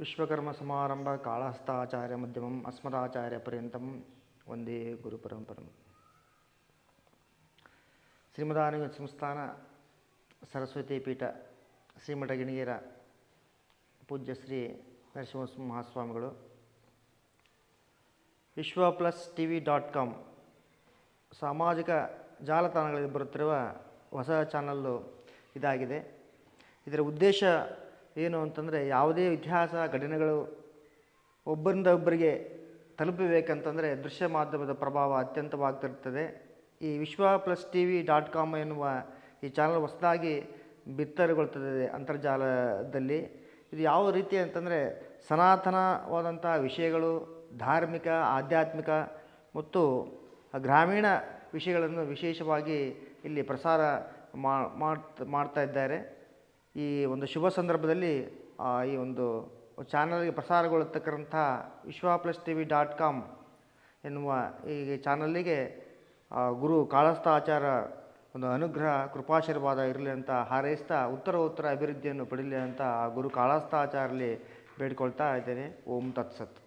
ವಿಶ್ವಕರ್ಮ ಸಮಾರಂಭ ಕಾಳಹಸ್ತಾಚಾರ್ಯ ಮಧ್ಯಮಂ ಅಸ್ಮದಾಚಾರ್ಯ ಪರ್ಯಂತಂ ಒಂದೇ ಗುರು ಪರಂಪರಂ. ಶ್ರೀಮದಾನುಗ ಸಂಸ್ಥಾನ ಸರಸ್ವತಿ ಪೀಠ ಶ್ರೀಮಠ ಗಿಣಿಗೇರ ಪೂಜ್ಯ ಶ್ರೀ ನರಸಿಂಹ ಮಹಾಸ್ವಾಮಿಗಳು Vishwa plus T V dot com ಸಾಮಾಜಿಕ ಜಾಲತಾಣಗಳಲ್ಲಿ ಬರುತ್ತಿರುವ ಹೊಸ ಚಾನಲ್ಲು ಇದಾಗಿದೆ. ಇದರ ಉದ್ದೇಶ ಏನು ಅಂತಂದರೆ ಯಾವುದೇ ಇತಿಹಾಸ ಘಟನೆಗಳು ಒಬ್ಬರಿಂದ ಒಬ್ಬರಿಗೆ ತಲುಪಬೇಕಂತಂದರೆ ದೃಶ್ಯ ಮಾಧ್ಯಮದ ಪ್ರಭಾವ ಅತ್ಯಂತವಾಗ್ತಿರ್ತದೆ ಈ Vishwa plus T V dot com ಎನ್ನುವ ಈ ಚಾನಲ್ ಹೊಸದಾಗಿ ಬಿತ್ತರಗೊಳ್ತದೆ ಅಂತರ್ಜಾಲದಲ್ಲಿ. ಇದು ಯಾವ ರೀತಿ ಅಂತಂದರೆ ಸನಾತನವಾದಂಥ ವಿಷಯಗಳು, ಧಾರ್ಮಿಕ, ಆಧ್ಯಾತ್ಮಿಕ ಮತ್ತು ಗ್ರಾಮೀಣ ವಿಷಯಗಳನ್ನು ವಿಶೇಷವಾಗಿ ಇಲ್ಲಿ ಪ್ರಸಾರ ಮಾಡ್ತಾ ಇದ್ದಾರೆ. ಈ ಒಂದು ಶುಭ ಸಂದರ್ಭದಲ್ಲಿ ಈ ಒಂದು ಚಾನಲ್ಗೆ ಪ್ರಸಾರಗೊಳ್ಳತಕ್ಕಂಥ Vishwa plus T V dot com ಎನ್ನುವ ಈ ಚಾನಲ್ಲಿಗೆ ಗುರು ಕಾಳಸ್ಥ ಆಚಾರ ಒಂದು ಅನುಗ್ರಹ, ಕೃಪಾಶೀರ್ವಾದ ಇರಲಿ ಅಂತ ಹಾರೈಸ್ತಾ ಉತ್ತರ ಉತ್ತರ ಅಭಿವೃದ್ಧಿಯನ್ನು ಪಡೀಲಿ ಅಂತ ಆ ಗುರು ಕಾಳಸ್ಥ ಆಚಾರಲ್ಲಿ ಬೇಡ್ಕೊಳ್ತಾ ಇದ್ದೇನೆ. ಓಂ ತತ್ಸತ್.